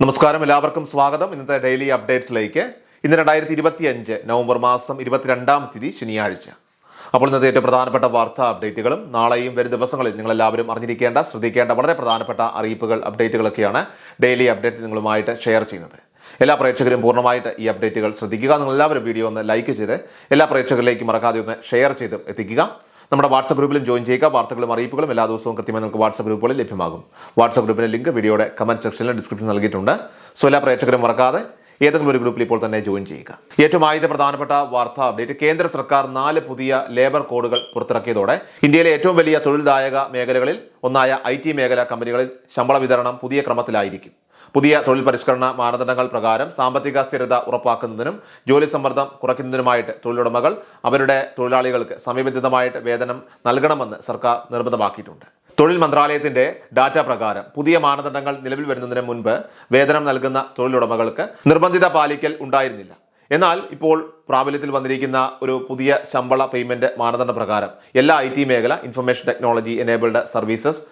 നമസ്കാരം. എല്ലാവർക്കും സ്വാഗതം. ഇന്നത്തെ ഡെയിലി അപ്ഡേറ്റ്സിലേക്ക്. ഇന്ന് രണ്ടായിരത്തി ഇരുപത്തി അഞ്ച് നവംബർ മാസം ഇരുപത്തിരണ്ടാം തീയതി ശനിയാഴ്ച. അപ്പോൾ ഇന്നത്തെ ഏറ്റവും പ്രധാനപ്പെട്ട വാർത്താ അപ്ഡേറ്റുകളും നാളെയും വരും ദിവസങ്ങളിൽ നിങ്ങൾ എല്ലാവരും അറിഞ്ഞിരിക്കേണ്ട ശ്രദ്ധിക്കേണ്ട വളരെ പ്രധാനപ്പെട്ട അറിയിപ്പുകൾ അപ്ഡേറ്റുകളൊക്കെയാണ് ഡെയിലി അപ്ഡേറ്റ്സ് നിങ്ങളുമായിട്ട് ഷെയർ ചെയ്യുന്നത്. എല്ലാ പ്രേക്ഷകരും പൂർണമായിട്ട് ഈ അപ്ഡേറ്റുകൾ ശ്രദ്ധിക്കുക. നിങ്ങൾ എല്ലാവരും വീഡിയോ ഒന്ന് ലൈക്ക് ചെയ്ത് എല്ലാ പ്രേക്ഷകരിലേക്കും മറക്കാതെ ഒന്ന് ഷെയർ ചെയ്ത് എത്തിക്കുക. നമ്മുടെ വാട്സപ്പ് ഗ്രൂപ്പിലും ജോയിൻ ചെയ്യുക. വാർത്തകളും അറിയിപ്പുകളും എല്ലാ ദിവസവും കൃത്യമായി നമുക്ക് വാട്സപ്പ് ഗ്രൂപ്പുകളിൽ ലഭ്യമാകും. വാട്സപ്പ് ഗ്രൂപ്പിന്റെ ലിങ്ക് വീഡിയോയുടെ കമന്റ് സെക്ഷനിൽ ഡിസ്ക്രിപ്ഷൻ നൽകിയിട്ടുണ്ട്. സോ എല്ലാ പ്രേക്ഷകരും മറക്കാതെ ഏതെങ്കിലും ഒരു ഗ്രൂപ്പിൽ ഇപ്പോൾ തന്നെ ജോയിൻ ചെയ്യുക. ഏറ്റവും ആദ്യത്തെ പ്രധാനപ്പെട്ട വാർത്താ അപ്ഡേറ്റ്. കേന്ദ്ര സർക്കാർ നാല് പുതിയ ലേബർ കോഡുകൾ പുറത്തിറക്കിയതോടെ ഇന്ത്യയിലെ ഏറ്റവും വലിയ തൊഴിൽദായക മേഖലകളിൽ ഒന്നായ ഐ മേഖല കമ്പനികളിൽ ശമ്പള വിതരണം പുതിയ ക്രമത്തിലായിരിക്കും. പുതിയ തൊഴിൽ പരിഷ്കരണ മാനദണ്ഡങ്ങൾ പ്രകാരം സാമ്പത്തിക സ്ഥിരത ഉറപ്പാക്കുന്നതിനും ജോലി സമ്മർദ്ദം കുറയ്ക്കുന്നതിനുമായിട്ട് തൊഴിലുടമകൾ അവരുടെ തൊഴിലാളികൾക്ക് സമയബന്ധിതമായിട്ട് വേതനം നൽകണമെന്ന് സർക്കാർ നിർബന്ധമാക്കിയിട്ടുണ്ട്. തൊഴിൽ മന്ത്രാലയത്തിന്റെ ഡാറ്റ പ്രകാരം പുതിയ മാനദണ്ഡങ്ങൾ നിലവിൽ വരുന്നതിന് മുൻപ് വേതനം നൽകുന്ന തൊഴിലുടമകൾക്ക് നിർബന്ധിത പാലിക്കൽ ഉണ്ടായിരുന്നില്ല. എന്നാൽ ഇപ്പോൾ പ്രാബല്യത്തിൽ വന്നിരിക്കുന്ന ഒരു പുതിയ ശമ്പള പേയ്മെന്റ് മാനദണ്ഡ പ്രകാരം എല്ലാ ഐ മേഖല ഇൻഫർമേഷൻ ടെക്നോളജി എനേബിൾഡ് സർവീസസ്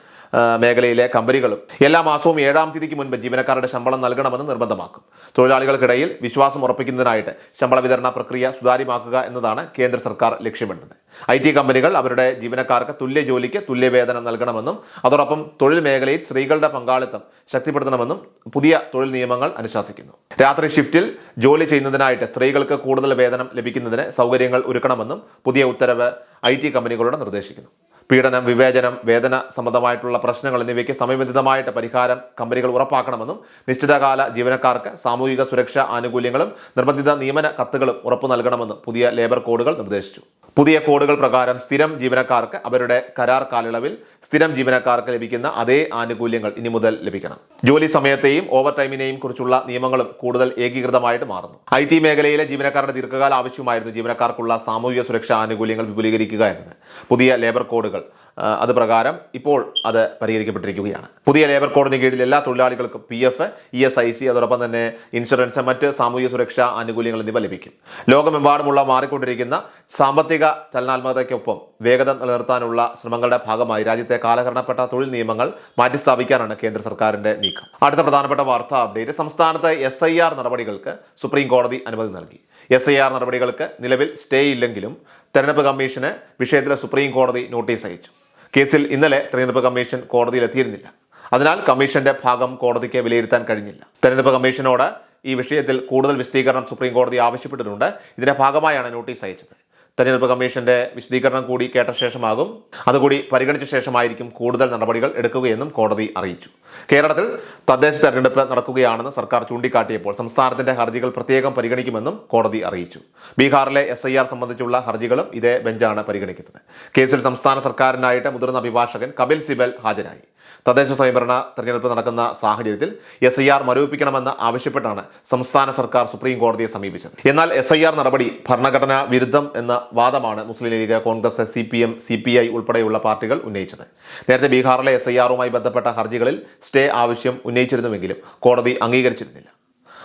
മേഖലയിലെ കമ്പനികളും എല്ലാ മാസവും ഏഴാം തീയതിക്ക് മുൻപ് ജീവനക്കാരുടെ ശമ്പളം നൽകണമെന്ന് നിർബന്ധമാക്കും. തൊഴിലാളികൾക്കിടയിൽ വിശ്വാസം ഉറപ്പിക്കുന്നതിനായിട്ട് ശമ്പള വിതരണ പ്രക്രിയ സുതാര്യമാക്കുക എന്നതാണ് കേന്ദ്ര സർക്കാർ ലക്ഷ്യമിടുന്നത്. ഐ ടി കമ്പനികൾ അവരുടെ ജീവനക്കാർക്ക് തുല്യ ജോലിക്ക് തുല്യ വേതനം നൽകണമെന്നും അതോടൊപ്പം തൊഴിൽ മേഖലയിൽ സ്ത്രീകളുടെ പങ്കാളിത്തം ശക്തിപ്പെടുത്തണമെന്നും പുതിയ തൊഴിൽ നിയമങ്ങൾ അനുശാസിക്കുന്നു. രാത്രി ഷിഫ്റ്റിൽ ജോലി ചെയ്യുന്നതിനായിട്ട് സ്ത്രീകൾക്ക് കൂടുതൽ വേതനം ലഭിക്കുന്നതിന് സൗകര്യങ്ങൾ ഒരുക്കണമെന്നും പുതിയ ഉത്തരവ് ഐ കമ്പനികളോട് നിർദ്ദേശിക്കുന്നു. പീഡനം വിവേചനം വേതന സംബന്ധമായിട്ടുള്ള പ്രശ്നങ്ങൾ എന്നിവയ്ക്ക് സമയബന്ധിതമായിട്ട് പരിഹാരം കമ്പനികൾ ഉറപ്പാക്കണമെന്നും നിശ്ചിതകാല ജീവനക്കാർക്ക് സാമൂഹിക സുരക്ഷാ ആനുകൂല്യങ്ങളും നിർബന്ധിത നിയമന കത്തുകളും ഉറപ്പു നൽകണമെന്നും പുതിയ ലേബർ കോഡുകൾ നിർദ്ദേശിച്ചു. പുതിയ കോഡുകൾ പ്രകാരം സ്ഥിരം ജീവനക്കാർക്ക് അവരുടെ കരാർ കാലയളവിൽ സ്ഥിരം ജീവനക്കാർക്ക് ലഭിക്കുന്ന അതേ ആനുകൂല്യങ്ങൾ ഇനി മുതൽ ലഭിക്കണം. ജോലി സമയത്തെയും ഓവർ ടൈമിനെയും കുറിച്ചുള്ള നിയമങ്ങളും കൂടുതൽ ഏകീകൃതമായിട്ട് മാറുന്നു. ഐ ടി മേഖലയിലെ ജീവനക്കാരുടെ ദീർഘകാല ആവശ്യമായിരുന്നു ജീവനക്കാർക്കുള്ള സാമൂഹിക സുരക്ഷാ ആനുകൂല്യങ്ങൾ വിപുലീകരിക്കുക എന്നത്. പുതിയ ലേബർ കോഡുകൾ ആ, അത് പ്രകാരം ഇപ്പോൾ അത് പരിഹരിക്കപ്പെട്ടിരിക്കുകയാണ്. പുതിയ ലേബർ കോഡിന് കീഴിൽ എല്ലാ തൊഴിലാളികൾക്കും P F E S I C അതോടൊപ്പം തന്നെ ഇൻഷുറൻസ് മറ്റ് സാമൂഹിക സുരക്ഷാ ആനുകൂല്യങ്ങൾ എന്നിവ ലഭിക്കും. ലോകമെമ്പാടുമുള്ള മാറിക്കൊണ്ടിരിക്കുന്ന സാമ്പത്തിക ചലനാത്മകതയ്ക്കൊപ്പം വേഗത നിലനിർത്താനുള്ള ശ്രമങ്ങളുടെ ഭാഗമായി രാജ്യത്തെ കാലഹരണപ്പെട്ട തൊഴിൽ നിയമങ്ങൾ മാറ്റിസ്ഥാപിക്കാനാണ് കേന്ദ്ര സർക്കാരിന്റെ നീക്കം. അടുത്ത പ്രധാനപ്പെട്ട വാർത്താ അപ്ഡേറ്റ് സംസ്ഥാനത്തെ എസ് നടപടികൾക്ക് സുപ്രീം കോടതി അനുമതി നൽകി. എസ് ഐ ആർ നടപടികൾക്ക് നിലവിൽ സ്റ്റേ ഇല്ലെങ്കിലും തെരഞ്ഞെടുപ്പ് കമ്മീഷന് വിഷയത്തിൽ സുപ്രീം കോടതി നോട്ടീസ് അയച്ചു. കേസിൽ ഇന്നലെ തെരഞ്ഞെടുപ്പ് കമ്മീഷൻ കോടതിയിൽ എത്തിയിരുന്നില്ല അതിനാൽ കമ്മീഷന്റെ ഭാഗം കോടതിക്ക് വിലയിരുത്താൻ കഴിഞ്ഞില്ല. തെരഞ്ഞെടുപ്പ് കമ്മീഷനോട് ഈ വിഷയത്തിൽ കൂടുതൽ വിശദീകരണം സുപ്രീം കോടതി ആവശ്യപ്പെട്ടിട്ടുണ്ട്. ഇതിന്റെ ഭാഗമായാണ് നോട്ടീസ് അയച്ചത്. തെരഞ്ഞെടുപ്പ് കമ്മീഷന്റെ വിശദീകരണം കൂടി കേട്ട ശേഷമാകും. അതുകൂടി പരിഗണിച്ച ശേഷമായിരിക്കും കൂടുതൽ നടപടികൾ എടുക്കുകയെന്നും കോടതി അറിയിച്ചു. കേരളത്തിൽ തദ്ദേശ തെരഞ്ഞെടുപ്പ് നടക്കുകയാണെന്ന് സർക്കാർ ചൂണ്ടിക്കാട്ടിയപ്പോൾ സംസ്ഥാനത്തിന്റെ ഹർജികൾ പ്രത്യേകം പരിഗണിക്കുമെന്നും കോടതി അറിയിച്ചു. ബീഹാറിലെ എസ് ഐ ആർ സംബന്ധിച്ചുള്ള ഹർജികളും ഇതേ ബെഞ്ചാണ് പരിഗണിക്കുന്നത്. കേസിൽ സംസ്ഥാന സർക്കാരിനായിട്ട് മുതിർന്ന അഭിഭാഷകൻ കപിൽ സിബൽ ഹാജരായി. തദ്ദേശ സ്വയംഭരണ തെരഞ്ഞെടുപ്പ് നടക്കുന്ന സാഹചര്യത്തിൽ എസ് ഐ ആർ മരവിപ്പിക്കണമെന്ന് ആവശ്യപ്പെട്ടാണ് സംസ്ഥാന സർക്കാർ സുപ്രീം കോടതിയെ സമീപിച്ചത്. എന്നാൽ എസ് ഐ ആർ നടപടി ഭരണഘടനാ വിരുദ്ധം എന്ന വാദമാണ് Muslim League Congress C P M C P I ഉൾപ്പെടെയുള്ള പാർട്ടികൾ ഉന്നയിച്ചത്. നേരത്തെ ബീഹാറിലെ എസ് ഐ ആറുമായി ബന്ധപ്പെട്ട ഹർജികളിൽ സ്റ്റേ ആവശ്യം ഉന്നയിച്ചിരുന്നുവെങ്കിലും കോടതി അംഗീകരിച്ചിരുന്നില്ല.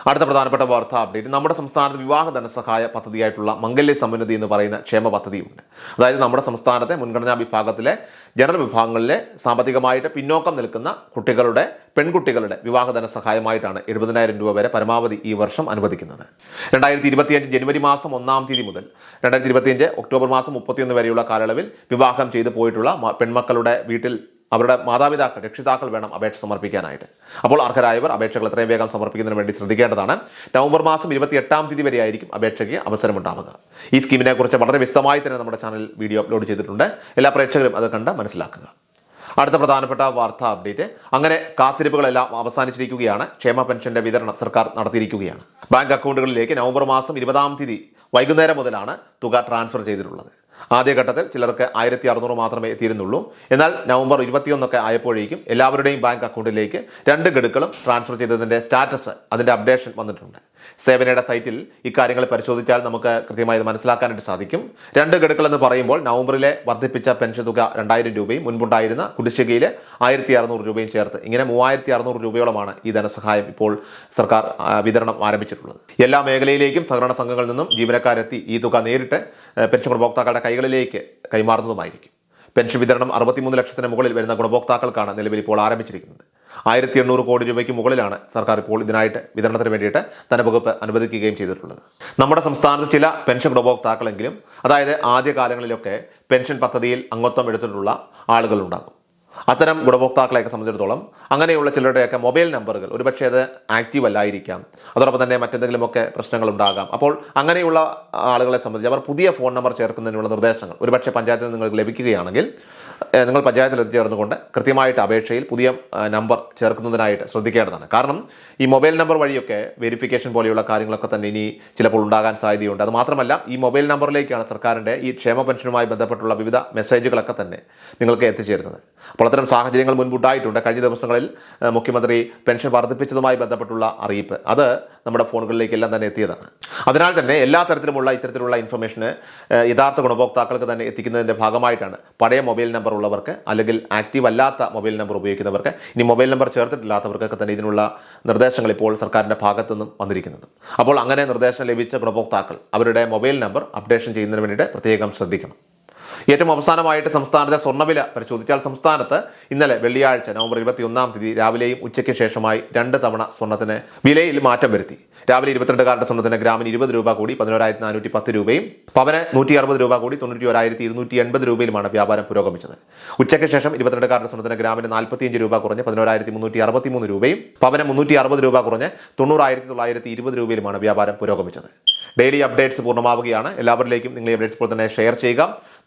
അടുത്ത പ്രധാനപ്പെട്ട വാർത്താ അപ്ഡേറ്റ്. നമ്മുടെ സംസ്ഥാനത്ത് വിവാഹ ധനസഹായ പദ്ധതിയായിട്ടുള്ള മംഗല്യ സമുന്നതി എന്ന് പറയുന്ന ക്ഷേമ പദ്ധതിയുണ്ട്. അതായത് നമ്മുടെ സംസ്ഥാനത്തെ മുൻഗണനാ വിഭാഗത്തിലെ ജനറൽ വിഭാഗങ്ങളിലെ സാമ്പത്തികമായിട്ട് പിന്നോക്കം നിൽക്കുന്ന കുട്ടികളുടെ പെൺകുട്ടികളുടെ വിവാഹ ധനസഹായമായിട്ടാണ് എഴുപതിനായിരം രൂപ വരെ പരമാവധി ഈ വർഷം അനുവദിക്കുന്നത്. രണ്ടായിരത്തി ഇരുപത്തിയഞ്ച് ജനുവരി മാസം ഒന്നാം തീയതി മുതൽ രണ്ടായിരത്തി ഇരുപത്തിയഞ്ച് ഒക്ടോബർ മാസം മുപ്പത്തിയൊന്ന് വരെയുള്ള കാലയളവിൽ വിവാഹം ചെയ്തു പോയിട്ടുള്ള പെൺമക്കളുടെ വീട്ടിൽ അവരുടെ മാതാപിതാക്കൾ രക്ഷിതാക്കൾ വേണം അപേക്ഷ സമർപ്പിക്കാനായിട്ട്. അപ്പോൾ അർഹരായവർ അപേക്ഷകൾ എത്രയും വേഗം സമർപ്പിക്കുന്നതിന് വേണ്ടി ശ്രദ്ധിക്കേണ്ടതാണ്. നവംബർ മാസം ഇരുപത്തി എട്ടാം തീയതി വരെയായിരിക്കും അപേക്ഷയ്ക്ക് അവസരമുണ്ടാവുക. ഈ സ്കീമിനെ കുറിച്ച് വളരെ വിശദമായി തന്നെ നമ്മുടെ ചാനൽ വീഡിയോ അപ്ലോഡ് ചെയ്തിട്ടുണ്ട്. എല്ലാ പ്രേക്ഷകരും അത് കണ്ട് മനസ്സിലാക്കുക. അടുത്ത പ്രധാനപ്പെട്ട വാർത്താ അപ്ഡേറ്റ്. അങ്ങനെ കാത്തിരിപ്പുകളെല്ലാം അവസാനിച്ചിരിക്കുകയാണ്. ക്ഷേമ പെൻഷന്റെ വിതരണം സർക്കാർ നടത്തിയിരിക്കുകയാണ്. ബാങ്ക് അക്കൗണ്ടുകളിലേക്ക് നവംബർ മാസം ഇരുപതാം തീയതി വൈകുന്നേരം മുതലാണ് തുക ട്രാൻസ്ഫർ ചെയ്തിട്ടുള്ളത്. ആദ്യഘട്ടത്തിൽ ചിലർക്ക് ആയിരത്തി അറുന്നൂറ് മാത്രമേ എത്തിയിരുന്നുള്ളൂ. എന്നാൽ നവംബർ ഇരുപത്തിയൊന്നൊക്കെ ആയപ്പോഴേക്കും എല്ലാവരുടെയും ബാങ്ക് അക്കൗണ്ടിലേക്ക് രണ്ട് ഗഡുക്കളും ട്രാൻസ്ഫർ ചെയ്തതിന്റെ സ്റ്റാറ്റസ് അതിന്റെ അപ്ഡേഷൻ വന്നിട്ടുണ്ട്. സേവനയുടെ സൈറ്റിൽ ഇക്കാര്യങ്ങൾ പരിശോധിച്ചാൽ നമുക്ക് കൃത്യമായി മനസ്സിലാക്കാനായിട്ട് സാധിക്കും. രണ്ട് ഗഡുക്കൾ എന്ന് പറയുമ്പോൾ നവംബറിലെ വർദ്ധിപ്പിച്ച പെൻഷൻ തുക രണ്ടായിരം രൂപയും മുൻപുണ്ടായിരുന്ന കുടിശ്ശികയിലെ ആയിരത്തി അറുന്നൂറ് രൂപയും ചേർത്ത് ഇങ്ങനെ മൂവായിരത്തി അറുന്നൂറ് രൂപയോളമാണ് ഈ ധനസഹായം ഇപ്പോൾ സർക്കാർ വിതരണം ആരംഭിച്ചിട്ടുള്ളത്. എല്ലാ മേഖലയിലേക്കും സഹകരണ സംഘങ്ങളിൽ നിന്നും ജീവനക്കാരെത്തി ഈ തുക നേരിട്ട് പെൻഷൻ ഉപഭോക്താക്കളുടെ കൈകളിലേക്ക് കൈമാറുന്നതുമായിരിക്കും. പെൻഷൻ വിതരണം അറുപത്തിമൂന്ന് ലക്ഷത്തിന് മുകളിൽ വരുന്ന ഗുണഭോക്താക്കൾക്കാണ് നിലവിൽ ഇപ്പോൾ ആരംഭിച്ചിരിക്കുന്നത്. ആയിരത്തി എണ്ണൂറ് കോടി രൂപയ്ക്ക് മുകളിലാണ് സർക്കാർ ഇപ്പോൾ ഇതിനായിട്ട് വിതരണത്തിന് വേണ്ടിയിട്ട് ധനവകുപ്പ് അനുവദിക്കുകയും ചെയ്തിട്ടുള്ളത്. നമ്മുടെ സംസ്ഥാനത്ത് ചില പെൻഷൻ ഗുണഭോക്താക്കളെങ്കിലും അതായത് ആദ്യ കാലങ്ങളിലൊക്കെ പെൻഷൻ പദ്ധതിയിൽ അംഗത്വം എടുത്തിട്ടുള്ള ആളുകളുണ്ടാകും. അത്തരം ഗുണഭോക്താക്കളെയൊക്കെ സംബന്ധിച്ചിടത്തോളം അങ്ങനെയുള്ള ചിലരുടെയൊക്കെ മൊബൈൽ നമ്പറുകൾ ഒരുപക്ഷെ അത് ആക്റ്റീവ് അല്ലായിരിക്കാം. അതോടൊപ്പം തന്നെ മറ്റെന്തെങ്കിലുമൊക്കെ പ്രശ്നങ്ങൾ ഉണ്ടാകാം. അപ്പോൾ അങ്ങനെയുള്ള ആളുകളെ സംബന്ധിച്ച് അവർ പുതിയ ഫോൺ നമ്പർ ചേർക്കുന്നതിനുള്ള നിർദ്ദേശങ്ങൾ ഒരുപക്ഷെ പഞ്ചായത്തിൽ നിങ്ങൾക്ക് ലഭിക്കുകയാണെങ്കിൽ നിങ്ങൾ പഞ്ചായത്തിൽ എത്തിച്ചേർന്നുകൊണ്ട് കൃത്യമായിട്ട് അപേക്ഷയിൽ പുതിയ നമ്പർ ചേർക്കുന്നതിനായിട്ട് ശ്രദ്ധിക്കേണ്ടതാണ്. കാരണം ഈ മൊബൈൽ നമ്പർ വഴിയൊക്കെ വെരിഫിക്കേഷൻ പോലെയുള്ള കാര്യങ്ങളൊക്കെ തന്നെ ഇനി ചിലപ്പോൾ ഉണ്ടാകാൻ സാധ്യതയുണ്ട്. അത് മാത്രമല്ല ഈ മൊബൈൽ നമ്പറിലേക്കാണ് സർക്കാരിന്റെ ഈ ക്ഷേമ പെൻഷനുമായി ബന്ധപ്പെട്ടുള്ള വിവിധ മെസ്സേജുകളൊക്കെ തന്നെ നിങ്ങൾക്ക് എത്തിച്ചേരുന്നത്. അപ്പോൾ അത്തരം സാഹചര്യങ്ങൾ മുൻപുണ്ടായിട്ടുണ്ട്. കഴിഞ്ഞ ദിവസങ്ങളിൽ മുഖ്യമന്ത്രി പെൻഷൻ വർദ്ധിപ്പിച്ചതുമായി ബന്ധപ്പെട്ടുള്ള അറിയിപ്പ്. അത് നമ്മുടെ ഫോണുകളിലേക്കെല്ലാം തന്നെ എത്തിയതാണ്. അതിനാൽ തന്നെ എല്ലാ തരത്തിലുമുള്ള ഇത്തരത്തിലുള്ള ഇൻഫർമേഷന് യഥാർത്ഥ ഗുണഭോക്താക്കൾക്ക് തന്നെ എത്തിക്കുന്നതിന്റെ ഭാഗമായിട്ടാണ് പഴയ മൊബൈൽ നമ്പർ ഉള്ളവർക്ക് അല്ലെങ്കിൽ ആക്റ്റീവ് അല്ലാത്ത മൊബൈൽ നമ്പർ ഉപയോഗിക്കുന്നവർക്ക് ഇനി മൊബൈൽ നമ്പർ ചേർത്തിട്ടില്ലാത്തവർക്കൊക്കെ തന്നെ ഇതിനുള്ള നിർദ്ദേശങ്ങൾ ഇപ്പോൾ സർക്കാരിന്റെ ഭാഗത്തു നിന്നും വന്നിരിക്കുന്നത്. അപ്പോൾ അങ്ങനെ നിർദ്ദേശം ലഭിച്ച ഗുണഭോക്താക്കൾ അവരുടെ മൊബൈൽ നമ്പർ അപ്ഡേഷൻ ചെയ്യുന്നതിന് വേണ്ടിയിട്ട് പ്രത്യേകം ശ്രദ്ധിക്കണം. ഏറ്റവും അവസാനമായിട്ട് സംസ്ഥാനത്തെ സ്വർണവില പരിശോധിച്ചാൽ സംസ്ഥാനത്ത് ഇന്നലെ വെള്ളിയാഴ്ച നവംബർ ഇരുപത്തി ഒന്നാം തീയതി രാവിലെയും ഉച്ചയ്ക്ക് ശേഷമായി രണ്ട് തവണ സ്വർണത്തിന് വിലയിൽ മാറ്റം വരുത്തി. രാവിലെ ഇരുപത്തിരണ്ട് കാരുടെ സ്വർണത്തിന് ഗ്രാമിന് ഇരുപത് രൂപ കൂടി പതിനോരായിരത്തി നാനൂറ്റി പത്ത് രൂപയും പവന് നൂറ്റി അറുപത് രൂപ കൂടി തൊണ്ണൂറ്റി ഒരായിരത്തി ഇരുന്നൂറ്റി എൺപത് രൂപയിലുമാണ് വ്യാപാരം പുരോഗമിച്ചത്. ഉച്ചയ്ക്ക് ശേഷം ഇരുപത്തിരണ്ട് കാരുടെ സ്വർണത്തിന് ഗ്രാമിന് നാൽപ്പത്തിയഞ്ച് രൂപ കുറഞ്ഞ് പതിനോരായിരത്തി മുന്നൂറ്റി അറുപത്തി മൂന്ന് രൂപയും പവന് മുന്നൂറ്റി അറുപത് രൂപ കുറഞ്ഞ് തൊണ്ണൂറായിരത്തി തൊള്ളായിരത്തി ഇരുപത് രൂപയിലുമാണ് വ്യാപാരം പുരോഗമിച്ചത്. ഡെയിലി അപ്ഡേറ്റ്സ് പൂർണമാവുകയാണ്. എല്ലാവരിലേക്കും നിങ്ങൾ അപ്ഡേറ്റ്സ് ഇപ്പോൾ തന്നെ ഷെയർ ചെയ്യുക.